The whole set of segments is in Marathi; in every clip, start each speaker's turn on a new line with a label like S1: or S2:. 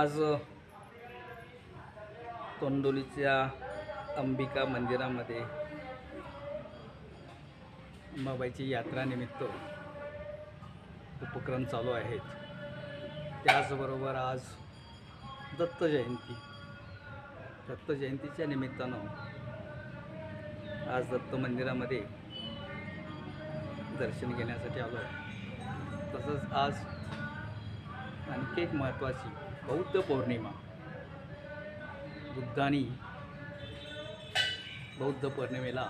S1: आज तोंडोलीच्या अंबिका मंदिरामध्ये अंबाबाईची यात्रानिमित्त उपक्रम चालू आहेत. त्याचबरोबर आज दत्त जयंती. दत्त जयंतीच्या निमित्तानं आज दत्त मंदिरामध्ये दर्शन घेण्यासाठी आलो. आहे तसंच आज आणखी एक महत्त्वाची बौद्ध पौर्णिमा. बुद्धानी बौद्ध पौर्णिमेला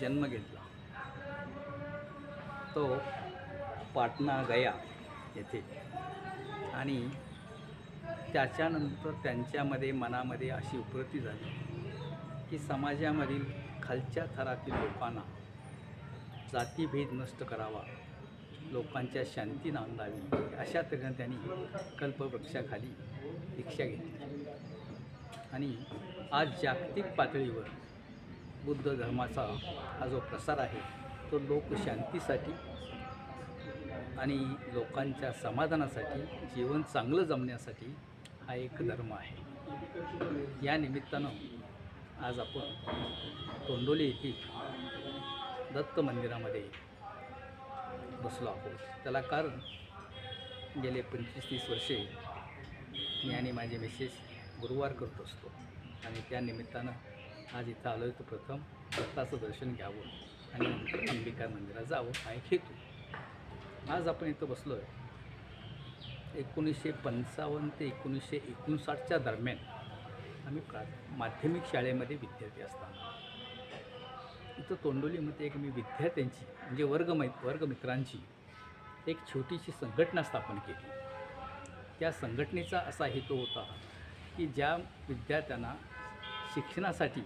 S1: जन्म घेतला. तो पाटणा गया येथे. आणि त्याच्यानंतर त्यांच्यामध्ये मनामध्ये अशी उपरती झाली की समाजामधील खालच्या थरातील लोकांना जातीभेद नष्ट करावा. लोकांच्या शांती नांदावी अशा तऱ्हेनं त्यांनी कल्पवृक्षाखाली दीक्षा घेतली. आणि आज जागतिक पातळीवर बुद्ध धर्माचा हा जो प्रसार आहे तो लोकशांतीसाठी आणि लोकांच्या समाधानासाठी जीवन चांगलं जमण्यासाठी हा एक धर्म आहे. या निमित्तानं आज आपण तोंडोली येथील दत्त मंदिरामध्ये बसलो आहोत. त्याला कारण गेले पंचवीस तीस वर्षे मी आणि माझे मिसेस गुरुवार करत असतो. आणि त्या निमित्तानं आज इथं आलो तर प्रथम दत्ताचं दर्शन घ्यावं आणि अंबिका मंदिरात जावं हा एक हेतू. आज आपण इथं बसलो आहे एकोणीसशे पंचावन्न ते एकोणीसशे एकोणसाठच्या दरम्यान आम्ही प्रा माध्यमिक शाळेमध्ये विद्यार्थी असताना. तिथं तोंडोलीमध्ये एक मी विद्यार्थ्यांची म्हणजे वर्गमै वर्गमित्रांची एक छोटीशी संघटना स्थापन केली. त्या संघटनेचा असा हेतू होता की ज्या विद्यार्थ्यांना शिक्षणासाठी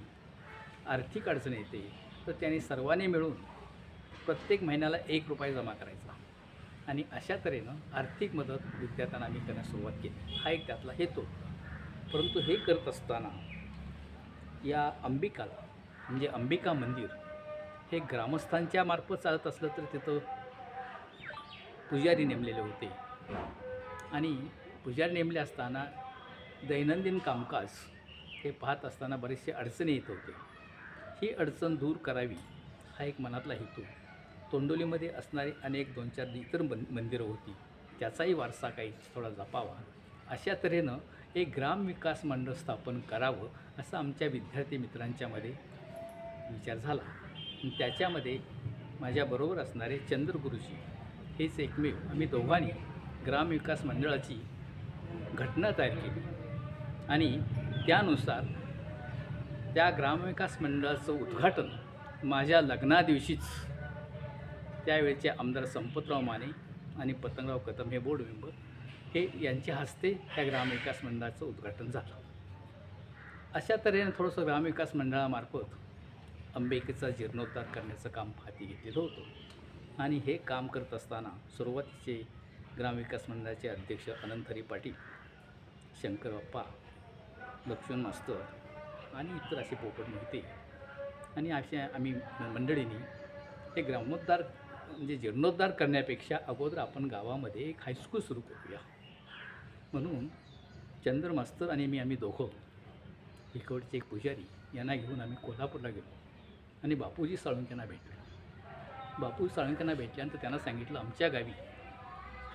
S1: आर्थिक अडचण येते तर त्यांनी सर्वांनी मिळून प्रत्येक महिन्याला एक रुपये जमा करायचा. आणि अशा तऱ्हेनं आर्थिक मदत विद्यार्थ्यांना आम्ही करण्यास सुरुवात केली. हा एक त्यातला हेतू. परंतु हे करत असताना या अंबिकाला म्हणजे अंबिका मंदिर हे ग्रामस्थांच्या मार्फत चालत असलं तर तिथं पुजारी नेमलेले होते. आणि पुजारी नेमले असताना दैनंदिन कामकाज हे पाहत असताना बरेचसे अडचणी येत होते. ही अडचण दूर करावी हा एक मनातला हेतू. तोंडोलीमध्ये असणारी अनेक दोन चार इतर मन मंदिरं होती. त्याचाही वारसा काही थोडा जपावा. अशा तऱ्हेनं एक ग्राम विकास मंडळ स्थापन करावं असं आमच्या विद्यार्थी मित्रांच्यामध्ये विचार झाला. त्याच्यामध्ये माझ्याबरोबर असणारे चंद्रगुरुजी हेच एकमेव आम्ही दोघांनी ग्रामविकास मंडळाची घटना तयार केली. आणि त्यानुसार त्या ग्रामविकास मंडळाचं उद्घाटन माझ्या लग्नादिवशीच त्यावेळेचे आमदार संपतराव माने आणि पतंगराव कदम हे बोर्ड मेंबर हे यांच्या हस्ते त्या ग्रामविकास मंडळाचं उद्घाटन झालं. अशा तऱ्हेने थोडंसं ग्रामविकास मंडळामार्फत अंबिकेचा जीर्णोद्धार करण्याचं काम हाती घेतलेलं होतं. आणि हे काम करत असताना सुरुवातीचे ग्रामविकास मंडळाचे अध्यक्ष अनंतहरी पाटील शंकर बाप्पा लक्ष्मण मास्तर आणि इतर असे पोपट होते आणि अशा आम्ही मंडळींनी हे ग्रामोद्धार म्हणजे जीर्णोद्धार करण्यापेक्षा अगोदर आपण गावामध्ये एक हायस्कूल सुरू करूया. म्हणून चंद्र मास्तर आणि मी आम्ही दोघं इकडचे एक पुजारी यांना घेऊन आम्ही कोल्हापूरला गेलो. आणि बापूजी साळुंक्यांना भेटले. बापू साळुंक्यांना भेटल्यानंतर त्यांना सांगितलं आमच्या गावी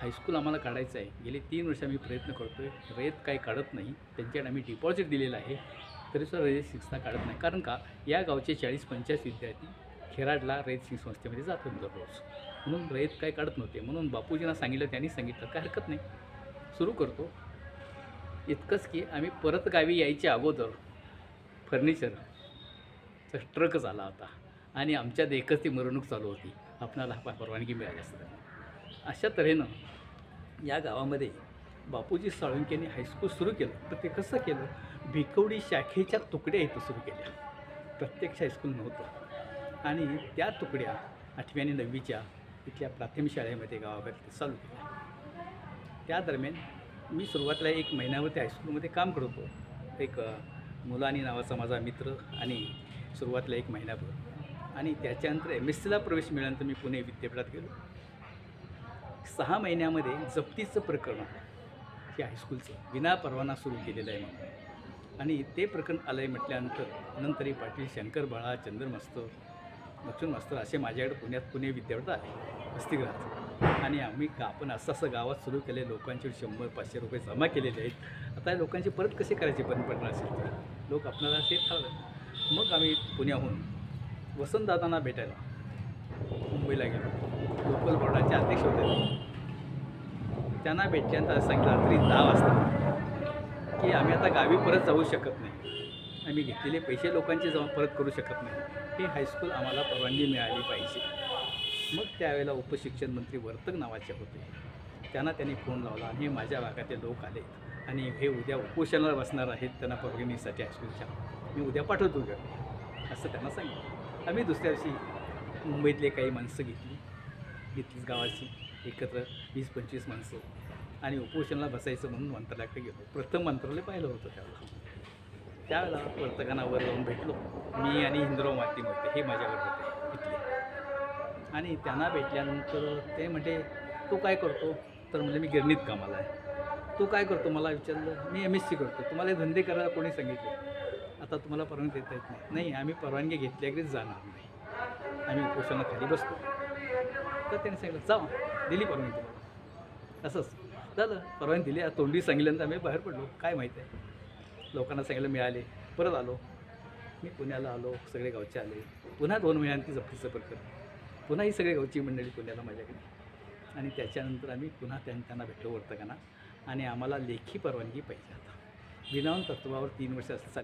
S1: हायस्कूल आम्हाला काढायचं आहे. गेले तीन वर्ष आम्ही प्रयत्न करतो आहे रेत काही काढत नाही. त्यांच्याकडे आम्ही डिपॉझिट दिलेलं आहे. तरीसुद्धा रेत शिक्षा काढत नाही. कारण का या गावचे चाळीस पंचाळीस विद्यार्थी खेराडला रयत सिंग संस्थेमध्ये जात होते दररोज. म्हणून रयत काय काढत नव्हते. म्हणून बापूजींना सांगितलं त्यांनी सांगितलं काय हरकत नाही. सुरू करतो. इतकंच की आम्ही परत गावी यायच्या अगोदर फर्निचर तर ट्रकच आला होता. आणि आमच्यात एकच ती मिरवणूक चालू होती. आपणाला परवानगी मिळाली असतं अशा तऱ्हेनं या गावामध्ये बापूजी साळुंकेने हायस्कूल सुरू केलं. तर ते कसं केलं? भिकवडी शाखेच्या तुकड्या इथं सुरू केल्या. प्रत्यक्ष हायस्कूल नव्हतं. आणि त्या तुकड्या आठवी आणि नववीच्या इथल्या प्राथमिक शाळेमध्ये गावाकडे चालू केल्या. त्या दरम्यान मी सुरुवातीला एक महिन्यावर त्या हायस्कूलमध्ये काम करतो एक मुलानी नावाचा माझा मित्र आणि सुरुवातीला एक महिनाभर आणि त्याच्यानंतर एम एस सीला प्रवेश मिळाल्यानंतर मी पुणे विद्यापीठात गेलो. सहा महिन्यामध्ये जप्तीचं प्रकरण हे हायस्कूलचं विना परवाना सुरू केलेलं आहे म्हणून. आणि ते प्रकरण आलं आहे म्हटल्यानंतर नंतरही पाटील शंकर बाळा चंद्र मास्तर लक्ष्मण मास्तर असे माझ्याकडे पुण्यात पुणे विद्यापीठात आले वसतिगृहात. आणि आम्ही का आपण असं असं गावात सुरू केले. लोकांचे शंभर पाचशे रुपये जमा केलेले आहेत. आता लोकांचे परत कसे करायचे? पण पडणार असेल तर. लोक आपल्याला ते ठरवलं मग आम्ही पुण्याहून वसंतदादांना भेटायला. मुंबईला गेलो. लोकल बोर्डाचे अध्यक्ष होते त्यांना भेटल्यानंतर सांगितलं रात्री दहा वाजता की आम्ही आता गावी परत जाऊ शकत नाही. आम्ही घेतलेले पैसे लोकांचे जमा परत करू शकत नाही. हे हायस्कूल आम्हाला परवानगी मिळाली पाहिजे. मग त्यावेळेला उपशिक्षण मंत्री वर्तक नावाचे होते. त्यांना त्यांनी फोन लावला आणि माझ्या भागातले लोक आले आणि हे उद्या उपोषणाला बसणार आहेत. त्यांना परवानगीसाठी हायस्कूलच्या मी उद्या पाठवतो घरी असं त्यांना सांगितलं. आम्ही दुसऱ्या दिवशी मुंबईतले काही माणसं घेतली. घेतलीच गावाची. एकत्र वीस पंचवीस माणसं. आणि उपोषणाला बसायचं म्हणून मंत्रालयाकडे गेलो. प्रथम मंत्रालय पाहिलं होतं त्यावेळेला. त्यावेळेला वर्तकांना वर जाऊन भेटलो. मी आणि हिंदराव मातीम होते हे माझ्यावर होते. इथले. आणि त्यांना भेटल्यानंतर ते म्हणते तू काय करतो? तर म्हणजे मी गिरणीत कामाला आहे. तू काय करतो? मला विचारलं. मी एम एस सी करतो. तुम्हाला धंदे करायला कोणी सांगितले? आता तुम्हाला परवानगी देता येत नाही. नाही आम्ही परवानगी घेतल्याकडेच जाणार नाही. आम्ही उपोषणाखाली बसतो. तर त्यांनी सांगितलं जा दिली परवानगी तुम्हाला. असंच. झालं. परवानगी दिली. तोंडी सांगितल्यानंतर आम्ही बाहेर पडलो. काय माहीत आहे? लोकांना सांगितलं मिळाले. परत आलो. मी पुण्याला आलो. सगळे गावचे आले. पुन्हा दोन महिन्यांनी जप्तीचं प्रकरण पुन्हा ही सगळे गावची मंडळी पुण्याला माझ्याकडे. आणि त्याच्यानंतर आम्ही पुन्हा त्यांना भेटलो वर्तकांना. आणि आम्हाला लेखी परवानगी पाहिजे आता. विनावून तत्वावर तीन वर्ष असं